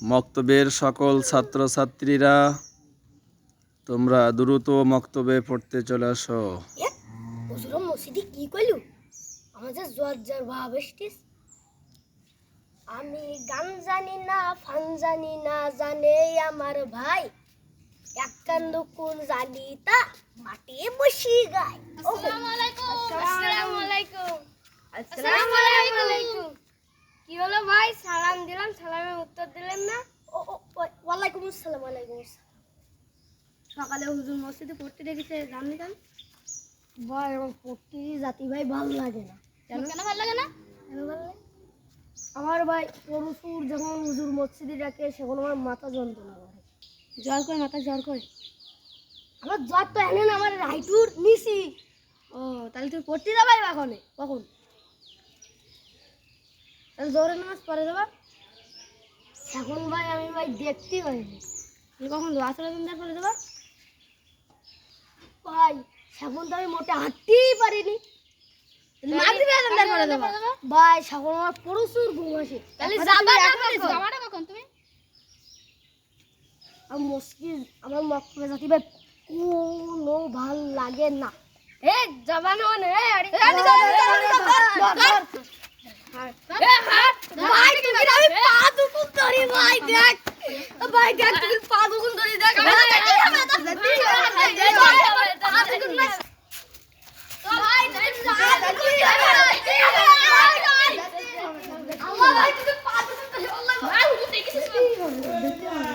মক্তবের সকল ছাত্রছাত্রীরা তোমরা দ্রুত মক্তবে পড়তে চলে আসো। মসজিদে কি কইলু? আমাদের ভাব এসটিস আমি গান জানি না ফান জানি না জানে আমার ভাই। এক কান্দ কোন জানি তা মাটি বসি গায়। আসসালামু আলাইকুম আসসালামু আলাইকুম। আসসালামু আলাইকুম। ভাই সালাম দিলাম সালামের উত্তর দিলেন না। ও ওয়ালাইকুম আসসালাম ওয়ালাইকুম আসসালাম। সকালে হুজুর মসজিদে পড়তে দেখেছে জাননি কেন ভাই আমার পড়তে জাতি ভাই ভালো লাগে না। কেন? কেন ভালো লাগে না? কেন ভালো লাগে? আমার ভাই পরশুর যখন হুজুর মসজিদে ডাকে সেখন আমার মাথা যন্ত্রণা করে। জ্বর করে মাথা জ্বর করে? আমার জ্বর তো এনে না আমার রাইটুর নিছি। ও তাহলে তুই পড়তে যাবাই এখন কখন? জোরে নামাজ পড়ে যাবা এখন ভাই আমি ভাই দেখতে পাইনি কখন আসলে দিন পরে যাবা ভাই এখন তো আমি মোটে হাঁটতেই পারিনি ভাই এখন আমার প্রচুর ঘুম আসে তাহলে যাবাটা কখন তুমি আমার মসজিদ আমার মক্তবে জাতি ভাই কোনো ভালো লাগে না এ জবানো নে আরে ভাই তুমি আমি পা দুকুন ধরি ভাই দেখ ভাই দেখ তুমি পা দুকুন ধরি দেখ Allah, I did the father. Allah, I did the father.